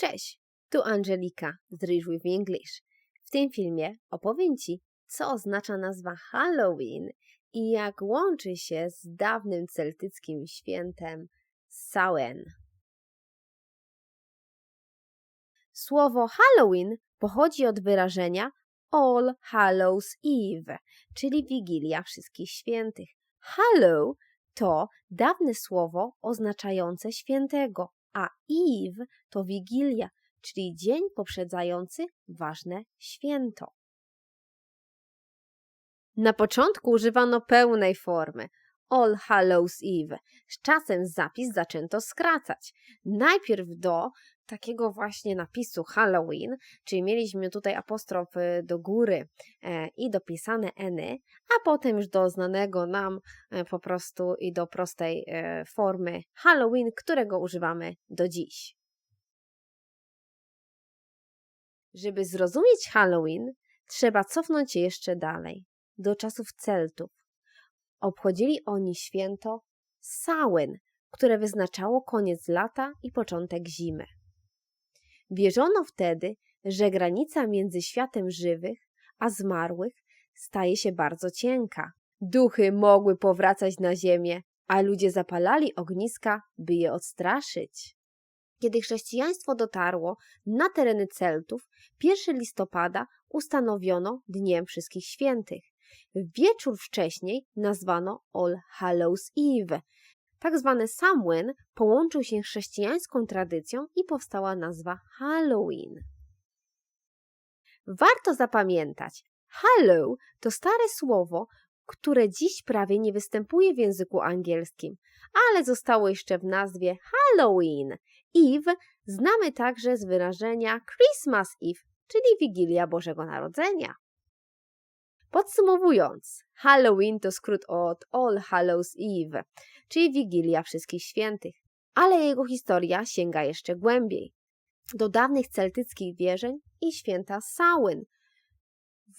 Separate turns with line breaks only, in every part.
Cześć, tu Angelika z Read with English. W tym filmie opowiem Ci, co oznacza nazwa Halloween i jak łączy się z dawnym celtyckim świętem Samhain. Słowo Halloween pochodzi od wyrażenia All Hallows Eve, czyli Wigilia Wszystkich Świętych. Hallow to dawne słowo oznaczające świętego, a Eve to Wigilia, czyli dzień poprzedzający ważne święto. Na początku używano pełnej formy All Hallows Eve. Z czasem zapis zaczęto skracać. Najpierw do takiego właśnie napisu Halloween, czyli mieliśmy tutaj apostrof y, do góry e, i dopisane eny, a potem już do znanego nam e, po prostu i do prostej e, formy Halloween, którego używamy do dziś. Żeby zrozumieć Halloween, trzeba cofnąć się jeszcze dalej, do czasów Celtów. Obchodzili oni święto Samhain, które wyznaczało koniec lata i początek zimy. Wierzono wtedy, że granica między światem żywych a zmarłych staje się bardzo cienka. Duchy mogły powracać na ziemię, a ludzie zapalali ogniska, by je odstraszyć. Kiedy chrześcijaństwo dotarło na tereny Celtów, 1 listopada ustanowiono Dniem Wszystkich Świętych. Wieczór wcześniej nazwano All Hallows Eve. Tak zwany Samhain połączył się z chrześcijańską tradycją i powstała nazwa Halloween. Warto zapamiętać, Hallow to stare słowo, które dziś prawie nie występuje w języku angielskim, ale zostało jeszcze w nazwie Halloween. Eve znamy także z wyrażenia Christmas Eve, czyli Wigilia Bożego Narodzenia. Podsumowując, Halloween to skrót od All Hallows Eve, czyli Wigilia Wszystkich Świętych, ale jego historia sięga jeszcze głębiej, do dawnych celtyckich wierzeń i święta Samhain,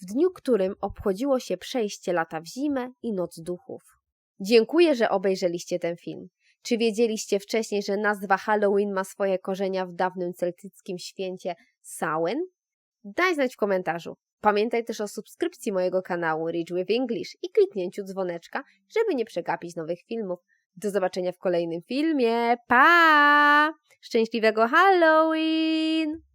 w dniu którym obchodziło się przejście lata w zimę i noc duchów. Dziękuję, że obejrzeliście ten film. Czy wiedzieliście wcześniej, że nazwa Halloween ma swoje korzenia w dawnym celtyckim święcie Samhain? Daj znać w komentarzu. Pamiętaj też o subskrypcji mojego kanału Reach with English i kliknięciu dzwoneczka, żeby nie przegapić nowych filmów. Do zobaczenia w kolejnym filmie. Pa! Szczęśliwego Halloween!